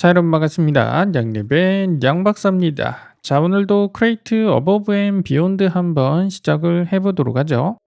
자 여러분 반갑습니다. 양립의 양박사입니다. 자 오늘도 크레이트 어버브 앤 비욘드 한번 시작을 해보도록 하죠.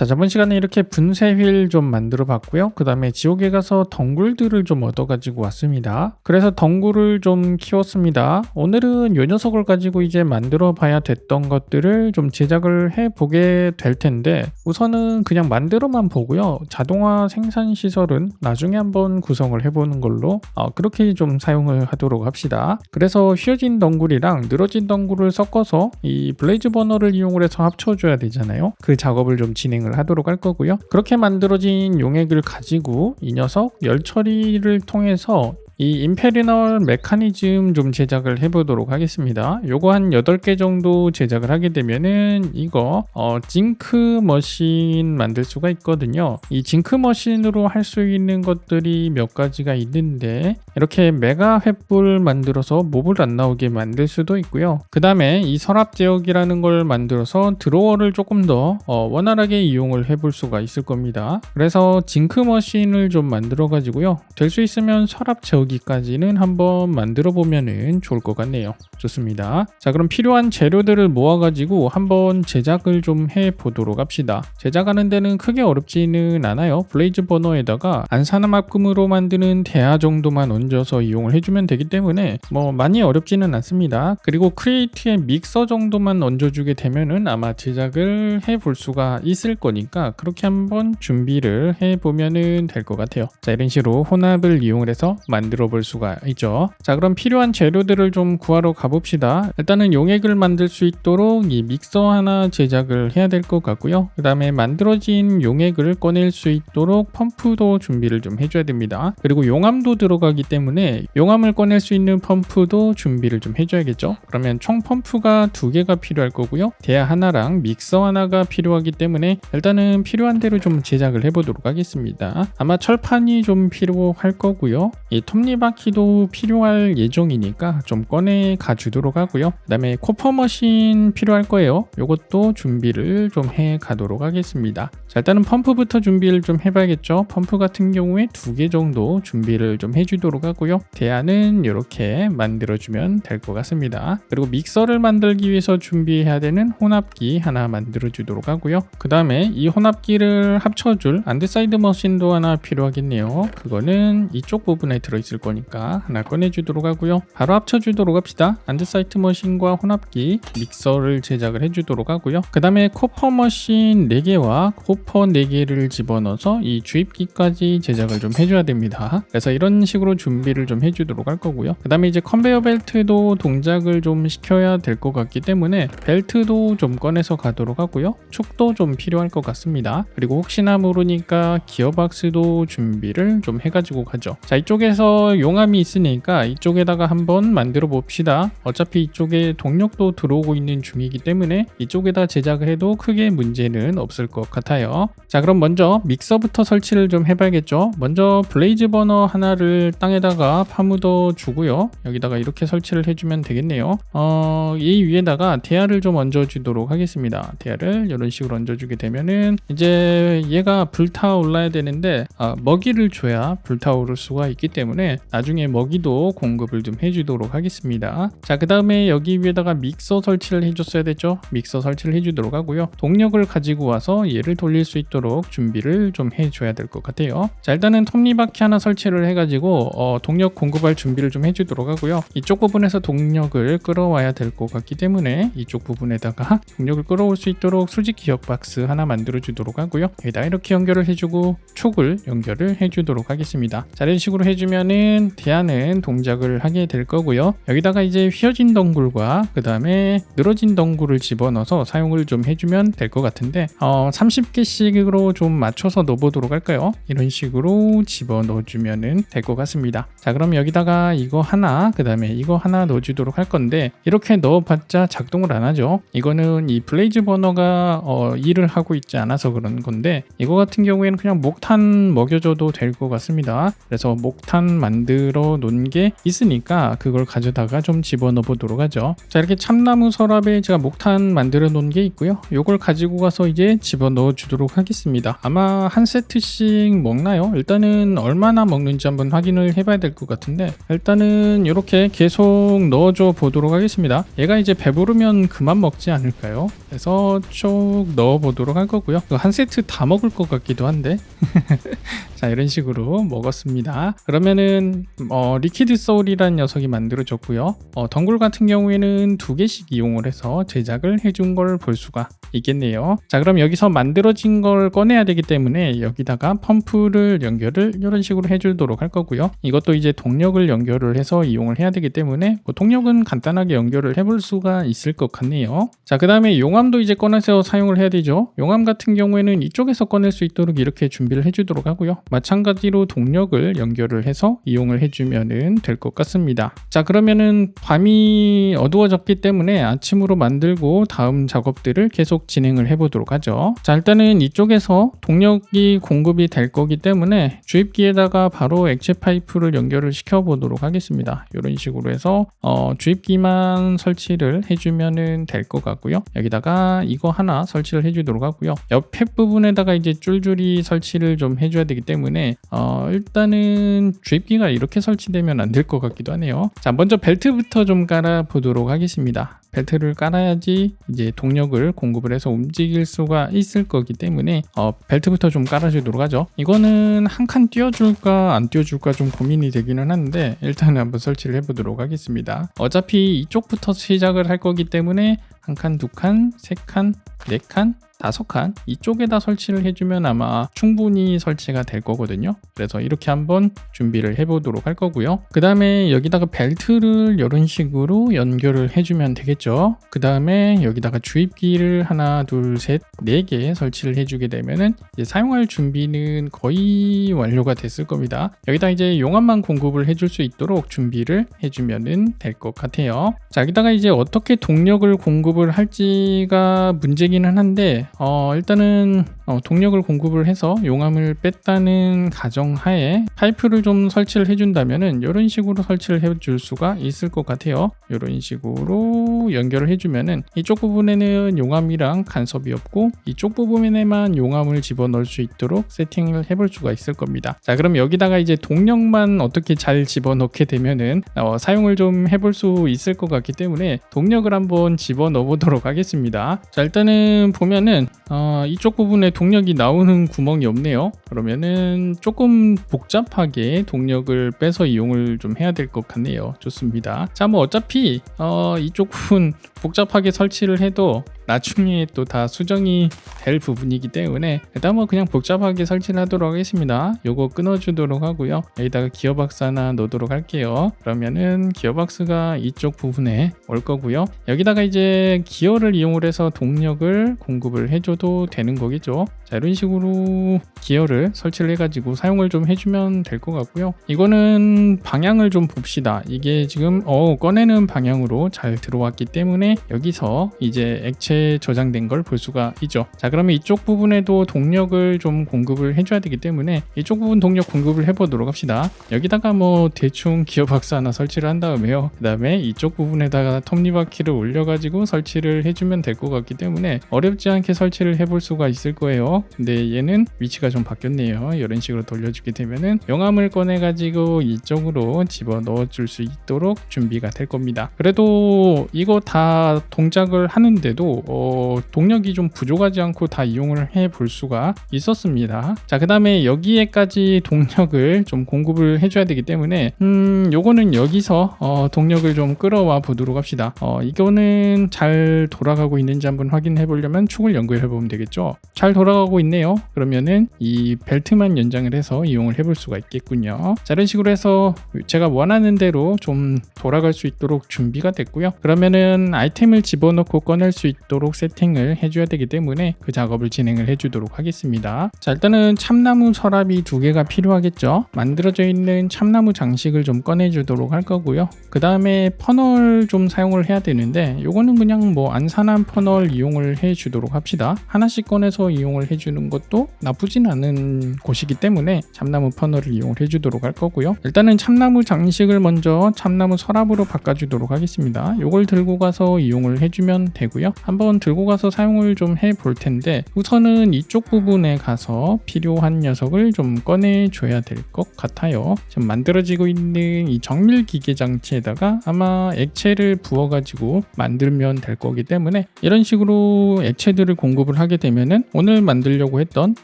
자 저번 시간에 이렇게 분쇄 휠 좀 만들어 봤고요. 그 다음에 지옥에 가서 덩굴들을 좀 얻어 가지고 왔습니다. 그래서 덩굴을 좀 키웠습니다. 오늘은 이 녀석을 가지고 이제 만들어 봐야 됐던 것들을 좀 제작을 해 보게 될 텐데 우선은 그냥 만들어만 보고요. 자동화 생산 시설은 나중에 한번 구성을 해 보는 걸로 어, 그렇게 좀 사용을 하도록 합시다. 그래서 휘어진 덩굴이랑 늘어진 덩굴을 섞어서 이 블레이즈 버너를 이용을 해서 합쳐줘야 되잖아요. 그 작업을 좀 진행을 하도록 할 거고요. 그렇게 만들어진 용액을 가지고 이 녀석 열 처리를 통해서 이 임페리널 메커니즘 좀 제작을 해보도록 하겠습니다. 요거 한 8개 정도 제작을 하게 되면은 이거 어, 징크 머신 만들 수가 있거든요. 이 징크 머신으로 할 수 있는 것들이 몇 가지가 있는데 이렇게 메가 횃불 만들어서 몹을 안 나오게 만들 수도 있고요. 그 다음에 이 서랍 제어기라는 걸 만들어서 드로어를 조금 더 어, 원활하게 이용을 해볼 수가 있을 겁니다. 그래서 징크 머신을 좀 만들어 가지고요. 될 수 있으면 서랍 제어기 여기까지는 한번 만들어 보면은 좋을 것 같네요. 좋습니다. 자, 그럼 필요한 재료들을 모아가지고 한번 제작을 좀 해 보도록 합시다. 제작하는 데는 크게 어렵지는 않아요. 블레이즈 버너에다가 안산화막금으로 만드는 대하 정도만 얹어서 이용을 해주면 되기 때문에 뭐 많이 어렵지는 않습니다. 그리고 크리에이트의 믹서 정도만 얹어주게 되면은 아마 제작을 해볼 수가 있을 거니까 그렇게 한번 준비를 해 보면은 될 것 같아요. 자, 이런 식으로 혼합을 이용을 해서 만들어 볼 수가 있죠. 자, 그럼 필요한 재료들을 좀 구하러 가 봅시다. 일단은 용액을 만들 수 있도록 이 믹서 하나 제작을 해야 될 것 같고요. 그 다음에 만들어진 용액을 꺼낼 수 있도록 펌프도 준비를 좀 해줘야 됩니다. 그리고 용암도 들어가기 때문에 용암을 꺼낼 수 있는 펌프도 준비를 좀 해줘야겠죠. 그러면 총 펌프가 두 개가 필요할 거고요. 대야 하나랑 믹서 하나가 필요하기 때문에 일단은 필요한 대로 좀 제작을 해보도록 하겠습니다. 아마 철판이 좀 필요할 거고요. 이 톱니 톱니바퀴도 필요할 예정이니까 좀 꺼내 가 주도록 하고요. 그 다음에 코퍼 머신 필요할 거예요. 이것도 준비를 좀 해 가도록 하겠습니다. 자, 일단은 펌프부터 준비를 좀 해봐야겠죠. 펌프 같은 경우에 두 개 정도 준비를 좀 해주도록 하고요. 대안은 이렇게 만들어주면 될 것 같습니다. 그리고 믹서를 만들기 위해서 준비해야 되는 혼합기 하나 만들어주도록 하고요. 그 다음에 이 혼합기를 합쳐줄 안드사이드 머신도 하나 필요하겠네요. 그거는 이쪽 부분에 들어있을 거니까 하나 꺼내주도록 하고요. 바로 합쳐주도록 합시다. 안드사이트 머신과 혼합기 믹서를 제작을 해주도록 하고요. 그 다음에 코퍼 머신 4개와 코퍼 4개를 집어넣어서 이 주입기까지 제작을 좀 해줘야 됩니다. 그래서 이런 식으로 준비를 좀 해주도록 할 거고요. 그 다음에 이제 컨베이어 벨트도 동작을 좀 시켜야 될 것 같기 때문에 벨트도 좀 꺼내서 가도록 하고요. 축도 좀 필요할 것 같습니다. 그리고 혹시나 모르니까 기어박스도 준비를 좀 해가지고 가죠. 자 이쪽에서 용암이 있으니까 이쪽에다가 한번 만들어 봅시다. 어차피 이쪽에 동력도 들어오고 있는 중이기 때문에 이쪽에다 제작을 해도 크게 문제는 없을 것 같아요. 자 그럼 먼저 믹서부터 설치를 좀 해봐야겠죠. 먼저 블레이즈 버너 하나를 땅에다가 파묻어 주고요. 여기다가 이렇게 설치를 해주면 되겠네요. 어, 이 위에다가 대야를 좀 얹어 주도록 하겠습니다. 대야를 이런 식으로 얹어 주게 되면은 이제 얘가 불타올라야 되는데 아, 먹이를 줘야 불타오를 수가 있기 때문에 나중에 먹이도 공급을 좀 해주도록 하겠습니다. 자, 그 다음에 여기 위에다가 믹서 설치를 해줬어야 되죠. 믹서 설치를 해주도록 하고요. 동력을 가지고 와서 얘를 돌릴 수 있도록 준비를 좀 해줘야 될 것 같아요. 자, 일단은 톱니바퀴 하나 설치를 해가지고 어, 동력 공급할 준비를 좀 해주도록 하고요. 이쪽 부분에서 동력을 끌어와야 될 것 같기 때문에 이쪽 부분에다가 동력을 끌어올 수 있도록 수직 기억 박스 하나 만들어 주도록 하고요. 여기다 이렇게 연결을 해주고 촉을 연결을 해주도록 하겠습니다. 자, 이런 식으로 해주면은 대안은 동작을 하게 될 거고요. 여기다가 이제 휘어진 덩굴과 그 다음에 늘어진 덩굴을 집어넣어서 사용을 좀 해주면 될 것 같은데 어, 30개씩으로 좀 맞춰서 넣어보도록 할까요? 이런 식으로 집어넣어주면 될 것 같습니다. 자 그럼 여기다가 이거 하나 그 다음에 이거 하나 넣어주도록 할 건데 이렇게 넣어봤자 작동을 안 하죠. 이거는 이 블레이즈 버너가 어, 일을 하고 있지 않아서 그런 건데 이거 같은 경우에는 그냥 목탄 먹여줘도 될 것 같습니다. 그래서 목탄 만들어 놓은 게 있으니까 그걸 가져다가 좀 집어 넣어 보도록 하죠. 자 이렇게 참나무 서랍에 제가 목탄 만들어 놓은 게 있고요. 요걸 가지고 가서 이제 집어넣어 주도록 하겠습니다. 아마 한 세트씩 먹나요? 일단은 얼마나 먹는지 한번 확인을 해봐야 될 것 같은데 일단은 이렇게 계속 넣어줘 보도록 하겠습니다. 얘가 이제 배부르면 그만 먹지 않을까요? 그래서 쭉 넣어 보도록 할 거고요. 한 세트 다 먹을 것 같기도 한데 자 이런 식으로 먹었습니다. 그러면은 어, 리퀴드 소울이라는 녀석이 만들어졌고요. 어, 덩굴 같은 경우에는 두 개씩 이용을 해서 제작을 해준 걸 볼 수가 있겠네요. 자 그럼 여기서 만들어진 걸 꺼내야 되기 때문에 여기다가 펌프를 연결을 이런 식으로 해주도록 할 거고요. 이것도 이제 동력을 연결을 해서 이용을 해야 되기 때문에 뭐 동력은 간단하게 연결을 해볼 수가 있을 것 같네요. 자그 다음에 용암도 이제 꺼내서 사용을 해야 되죠. 용암 같은 경우에는 이쪽에서 꺼낼 수 있도록 이렇게 준비를 해주도록 하고요. 마찬가지로 동력을 연결을 해서 이용을 해주면 될것 같습니다. 자 그러면은 밤이 어두워졌기 때문에 아침으로 만들고 다음 작업들을 계속 진행을 해보도록 하죠. 자 일단은 이쪽에서 동력이 공급이 될 거기 때문에 주입기에다가 바로 액체 파이프를 연결을 시켜 보도록 하겠습니다. 이런 식으로 해서 어, 주입기만 설치를 해주면 될것 같고요. 여기다가 이거 하나 설치를 해주도록 하고요. 옆에 부분에다가 이제 쫄쫄이 설치를 좀 해줘야 되기 때문에 어, 일단은 주입기가 이렇게 설치되면 안 될 것 같기도 하네요. 자 먼저 벨트부터 좀 깔아 보도록 하겠습니다. 벨트를 깔아야지 이제 동력을 공급을 해서 움직일 수가 있을 거기 때문에 어, 벨트부터 좀 깔아주도록 하죠. 이거는 한 칸 띄워줄까 안 띄워줄까 좀 고민이 되기는 한데 일단 한번 설치를 해보도록 하겠습니다. 어차피 이쪽부터 시작을 할 거기 때문에 한 칸, 두 칸, 세 칸, 네 칸, 다섯 칸 이쪽에다 설치를 해주면 아마 충분히 설치가 될 거거든요. 그래서 이렇게 한번 준비를 해보도록 할 거고요. 그 다음에 여기다가 벨트를 이런 식으로 연결을 해주면 되겠죠. 그 다음에 여기다가 주입기를 하나, 둘, 셋, 네 개 설치를 해주게 되면은 이제 사용할 준비는 거의 완료가 됐을 겁니다. 여기다 이제 용암만 공급을 해줄 수 있도록 준비를 해주면은 될 것 같아요. 자, 여기다가 이제 어떻게 동력을 공급을 할지가 문제기는 한데 어, 일단은 어, 동력을 공급을 해서 용암을 뺐다는 가정하에 파이프를 좀 설치를 해준다면은 이런 식으로 설치를 해줄 수가 있을 것 같아요. 이런 식으로 연결을 해주면은 이쪽 부분에는 용암이랑 간섭이 없고 이쪽 부분에만 용암을 집어넣을 수 있도록 세팅을 해볼 수가 있을 겁니다. 자, 그럼 여기다가 이제 동력만 어떻게 잘 집어넣게 되면은 어, 사용을 좀 해볼 수 있을 것 같기 때문에 동력을 한번 집어넣어 보도록 하겠습니다. 자, 일단은 보면은 어, 이쪽 부분에 동력이 나오는 구멍이 없네요. 그러면은 조금 복잡하게 동력을 빼서 이용을 좀 해야 될 것 같네요. 좋습니다. 자, 뭐 어차피 어, 이쪽 부분 복잡하게 설치를 해도 나중에 또 다 수정이 될 부분이기 때문에 일단 뭐 그냥 복잡하게 설치를 하도록 하겠습니다. 요거 끊어주도록 하고요. 여기다가 기어박스 하나 넣도록 할게요. 그러면은 기어박스가 이쪽 부분에 올 거고요. 여기다가 이제 기어를 이용을 해서 동력을 공급을 해줘도 되는 거겠죠. 자 이런 식으로 기어를 설치를 해가지고 사용을 좀 해주면 될 것 같고요. 이거는 방향을 좀 봅시다. 이게 지금 어 꺼내는 방향으로 잘 들어왔기 때문에 여기서 이제 액체 저장된 걸 볼 수가 있죠. 자 그러면 이쪽 부분에도 동력을 좀 공급을 해줘야 되기 때문에 이쪽 부분 동력 공급을 해보도록 합시다. 여기다가 뭐 대충 기어박스 하나 설치를 한 다음에요. 그 다음에 이쪽 부분에다가 톱니바퀴를 올려가지고 설치를 해주면 될 것 같기 때문에 어렵지 않게 설치를 해볼 수가 있을 거예요. 근데 얘는 위치가 좀 바뀌었네요. 이런 식으로 돌려주게 되면은 용암을 꺼내가지고 이쪽으로 집어 넣어줄 수 있도록 준비가 될 겁니다. 그래도 이거 다 동작을 하는데도 어, 동력이 좀 부족하지 않고 다 이용을 해 볼 수가 있었습니다. 자, 그 다음에 여기에까지 동력을 좀 공급을 해줘야 되기 때문에 음, 요거는 여기서 어, 동력을 좀 끌어와 보도록 합시다. 어, 이거는 잘 돌아가고 있는지 한번 확인해 보려면 축을 연결해 보면 되겠죠. 잘 돌아가고 있네요. 그러면은 이 벨트만 연장을 해서 이용을 해볼 수가 있겠군요. 자, 이런 식으로 해서 제가 원하는 대로 좀 돌아갈 수 있도록 준비가 됐고요. 그러면은 아이템을 집어넣고 꺼낼 수 있도록 있도록 세팅을 해줘야 되기 때문에 그 작업을 진행을 해주도록 하겠습니다. 자 일단은 참나무 서랍이 두 개가 필요하겠죠. 만들어져 있는 참나무 장식을 좀 꺼내주도록 할 거고요. 그 다음에 퍼널 좀 사용을 해야 되는데 요거는 그냥 뭐 안산한 퍼널 이용을 해주도록 합시다. 하나씩 꺼내서 이용을 해주는 것도 나쁘진 않은 곳이기 때문에 참나무 퍼널을 이용을 해주도록 할 거고요. 일단은 참나무 장식을 먼저 참나무 서랍으로 바꿔주도록 하겠습니다. 요걸 들고 가서 이용을 해주면 되고요. 한번 들고 가서 사용을 좀 해 볼 텐데 우선은 이쪽 부분에 가서 필요한 녀석을 좀 꺼내줘야 될 것 같아요. 지금 만들어지고 있는 이 정밀 기계 장치에다가 아마 액체를 부어가지고 만들면 될 거기 때문에 이런 식으로 액체들을 공급을 하게 되면은 오늘 만들려고 했던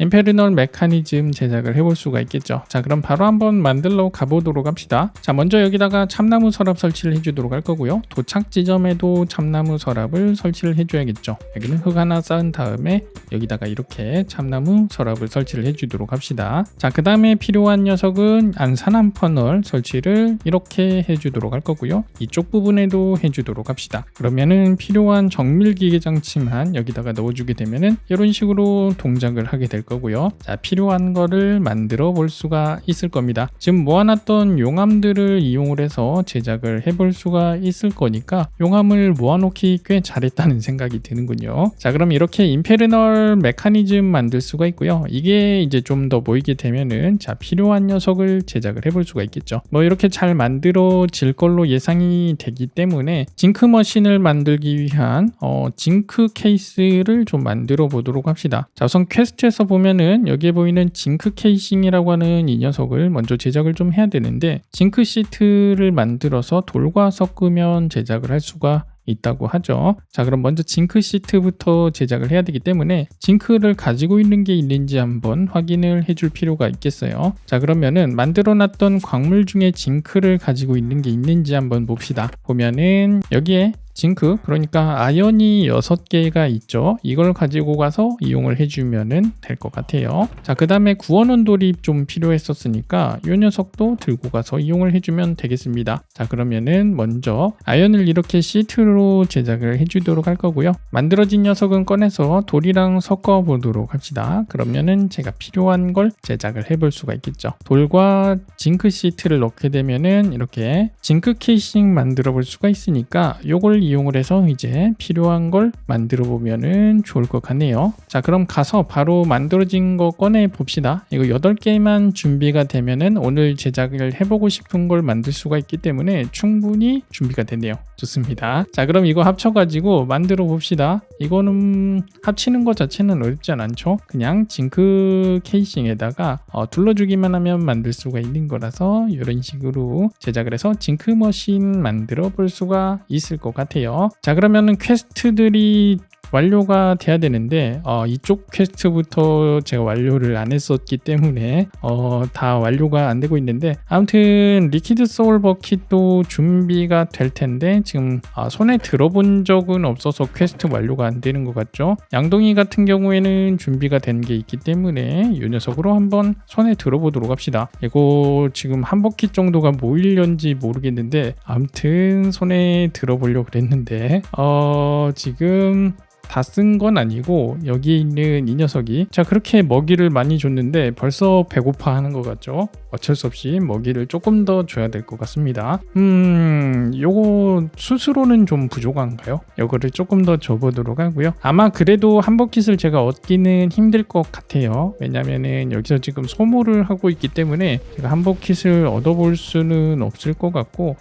임페리널 메커니즘 제작을 해볼 수가 있겠죠. 자 그럼 바로 한번 만들러 가보도록 합시다. 자 먼저 여기다가 참나무 서랍 설치를 해주도록 할 거고요. 도착 지점에도 참나무 서랍을 설치를 해줘야 겠죠. 여기는 흙 하나 쌓은 다음에 여기다가 이렇게 참나무 서랍을 설치를 해주도록 합시다. 자 그 다음에 필요한 녀석은 안산한 퍼널 설치를 이렇게 해주도록 할 거고요. 이쪽 부분에도 해주도록 합시다. 그러면은 필요한 정밀 기계 장치만 여기다가 넣어주게 되면은 이런 식으로 동작을 하게 될 거고요. 자 필요한 거를 만들어 볼 수가 있을 겁니다. 지금 모아놨던 용암들을 이용을 해서 제작을 해볼 수가 있을 거니까 용암을 모아놓기 꽤 잘했다는 생각이 드는군요. 자 그럼 이렇게 임페르널 메커니즘 만들 수가 있고요. 이게 이제 좀 더 모이게 되면은 자 필요한 녀석을 제작을 해볼 수가 있겠죠. 뭐 이렇게 잘 만들어질 걸로 예상이 되기 때문에 징크 머신을 만들기 위한 어, 징크 케이스를 좀 만들어 보도록 합시다. 자 우선 퀘스트에서 보면은 여기에 보이는 징크 케이싱이라고 하는 이 녀석을 먼저 제작을 좀 해야 되는데 징크 시트를 만들어서 돌과 섞으면 제작을 할 수가 있다고 하죠. 자, 그럼 먼저 징크 시트부터 제작을 해야 되기 때문에 징크를 가지고 있는 게 있는지 한번 확인을 해줄 필요가 있겠어요. 자, 그러면은 만들어 놨던 광물 중에 징크를 가지고 있는 게 있는지 한번 봅시다. 보면은 여기에 징크 그러니까 아연이 6개가 있죠. 이걸 가지고 가서 이용을 해주면은 될 것 같아요. 자그 다음에 구원원 돌입 좀 필요했었으니까 이 녀석도 들고 가서 이용을 해주면 되겠습니다. 자 그러면은 먼저 아연을 이렇게 시트로 제작을 해주도록 할 거고요. 만들어진 녀석은 꺼내서 돌이랑 섞어 보도록 합시다. 그러면은 제가 필요한 걸 제작을 해볼 수가 있겠죠. 돌과 징크 시트를 넣게 되면은 이렇게 징크 케이싱 만들어 볼 수가 있으니까 요걸 이용을 해서 이제 필요한 걸 만들어 보면은 좋을 것 같네요. 자, 그럼 가서 바로 만들어진 거 꺼내 봅시다. 이거 8개만 준비가 되면은 오늘 제작을 해보고 싶은 걸 만들 수가 있기 때문에 충분히 준비가 됐네요. 좋습니다. 자, 그럼 이거 합쳐가지고 만들어 봅시다. 이거는 합치는 것 자체는 어렵지 않죠. 그냥 징크 케이싱에다가 어, 둘러주기만 하면 만들 수가 있는 거라서 이런 식으로 제작을 해서 징크 머신 만들어 볼 수가 있을 것 같아요. 자, 그러면은 퀘스트들이 완료가 돼야 되는데 어, 이쪽 퀘스트부터 제가 완료를 안 했었기 때문에 어, 다 완료가 안 되고 있는데 아무튼 리퀴드 소울 버킷도 준비가 될 텐데 지금 아, 손에 들어본 적은 없어서 퀘스트 완료가 안 되는 것 같죠? 양동이 같은 경우에는 준비가 된 게 있기 때문에 이 녀석으로 한번 손에 들어보도록 합시다. 이거 지금 한 버킷 정도가 모일련지 모르겠는데 아무튼 손에 들어보려고 그랬는데 어 지금 다 쓴 건 아니고 여기 있는 이 녀석이 자 그렇게 먹이를 많이 줬는데 벌써 배고파 하는 것 같죠? 어쩔 수 없이 먹이를 조금 더 줘야 될 것 같습니다. 음 요거 스스로는 좀 부족한가요? 요거를 조금 더 줘보도록 하고요. 아마 그래도 한 버킷을 제가 얻기는 힘들 것 같아요. 왜냐면은 여기서 지금 소모를 하고 있기 때문에 제가 한 버킷을 얻어볼 수는 없을 것 같고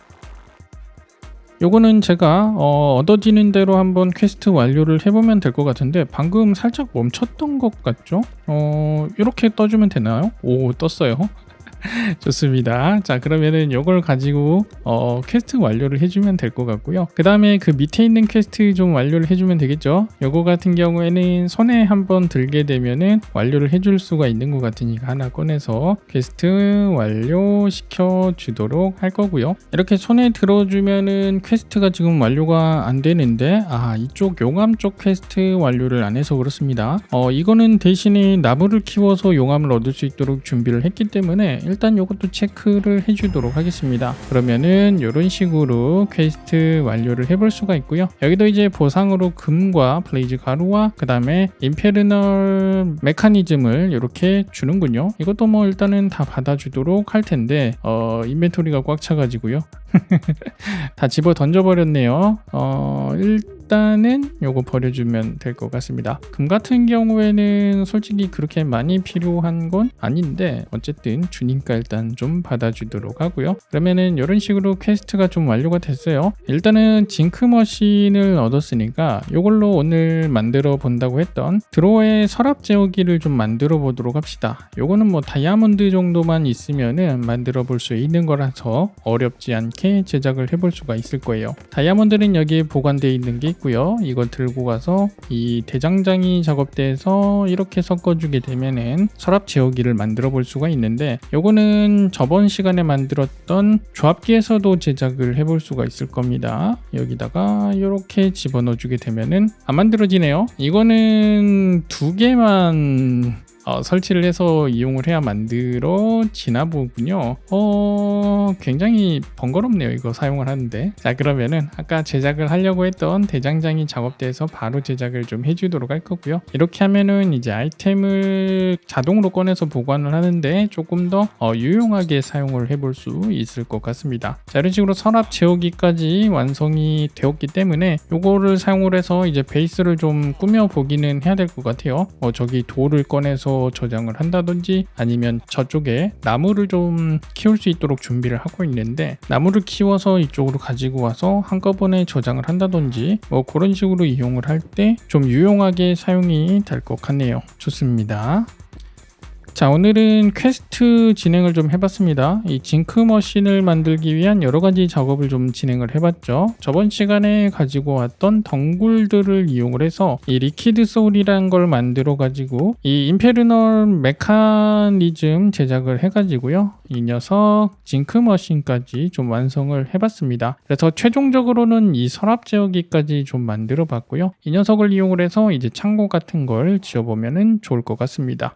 요거는 제가 어, 얻어지는 대로 한번 퀘스트 완료를 해보면 될 것 같은데 방금 살짝 멈췄던 것 같죠? 어, 이렇게 떠주면 되나요? 오 떴어요. 좋습니다. 자 그러면은 이걸 가지고 어, 퀘스트 완료를 해주면 될 것 같고요. 그 다음에 그 밑에 있는 퀘스트 좀 완료를 해주면 되겠죠. 요거 같은 경우에는 손에 한번 들게 되면은 완료를 해줄 수가 있는 것 같으니까 하나 꺼내서 퀘스트 완료 시켜 주도록 할 거고요. 이렇게 손에 들어주면은 퀘스트가 지금 완료가 안 되는데 아 이쪽 용암 쪽 퀘스트 완료를 안 해서 그렇습니다. 어 이거는 대신에 나무를 키워서 용암을 얻을 수 있도록 준비를 했기 때문에 일단 이것도 체크를 해주도록 하겠습니다. 그러면은 이런 식으로 퀘스트 완료를 해볼 수가 있고요. 여기도 이제 보상으로 금과 블레이즈 가루와 그 다음에 인페르널 메커니즘을 이렇게 주는군요. 이것도 뭐 일단은 다 받아주도록 할 텐데 어 인벤토리가 꽉 차가지고요. 다 집어 던져버렸네요. 어, 일 단은 요거 버려주면 될 것 같습니다. 금 같은 경우에는 솔직히 그렇게 많이 필요한 건 아닌데 어쨌든 주니까 일단 좀 받아주도록 하고요. 그러면은 이런 식으로 퀘스트가 좀 완료가 됐어요. 일단은 징크 머신을 얻었으니까 이걸로 오늘 만들어 본다고 했던 드로어의 서랍 제어기를 좀 만들어 보도록 합시다. 요거는 뭐 다이아몬드 정도만 있으면은 만들어 볼 수 있는 거라서 어렵지 않게 제작을 해볼 수가 있을 거예요. 다이아몬드는 여기에 보관되어 있는 게 있고요. 이거 들고 가서 이 대장장이 작업대에서 이렇게 섞어주게 되면은 서랍 제어기를 만들어 볼 수가 있는데 요거는 저번 시간에 만들었던 조합기에서도 제작을 해볼 수가 있을 겁니다. 여기다가 이렇게 집어넣어 주게 되면은 안 만들어지네요. 이거는 두 개만 어, 설치를 해서 이용을 해야 만들어지나 보군요. 어, 굉장히 번거롭네요. 이거 사용을 하는데. 자, 그러면은 아까 제작을 하려고 했던 대장장이 작업대에서 바로 제작을 좀 해주도록 할 거고요. 이렇게 하면은 이제 아이템을 자동으로 꺼내서 보관을 하는데 조금 더 어, 유용하게 사용을 해볼 수 있을 것 같습니다. 자, 이런 식으로 서랍 채우기까지 완성이 되었기 때문에 요거를 사용을 해서 이제 베이스를 좀 꾸며 보기는 해야 될 것 같아요. 어, 저기 돌을 꺼내서 저장을 한다든지 아니면 저쪽에 나무를 좀 키울 수 있도록 준비를 하고 있는데 나무를 키워서 이쪽으로 가지고 와서 한꺼번에 저장을 한다든지 뭐 그런 식으로 이용을 할 때 좀 유용하게 사용이 될 것 같네요. 좋습니다. 자 오늘은 퀘스트 진행을 좀 해봤습니다. 이 징크 머신을 만들기 위한 여러 가지 작업을 좀 진행을 해봤죠. 저번 시간에 가지고 왔던 덩굴들을 이용을 해서 이 리퀴드 소울이라는 걸 만들어 가지고 이 인페르널 메커니즘 제작을 해 가지고요. 이 녀석 징크 머신까지 좀 완성을 해봤습니다. 그래서 최종적으로는 이 서랍 제어기까지 좀 만들어 봤고요. 이 녀석을 이용을 해서 이제 창고 같은 걸 지어보면 좋을 것 같습니다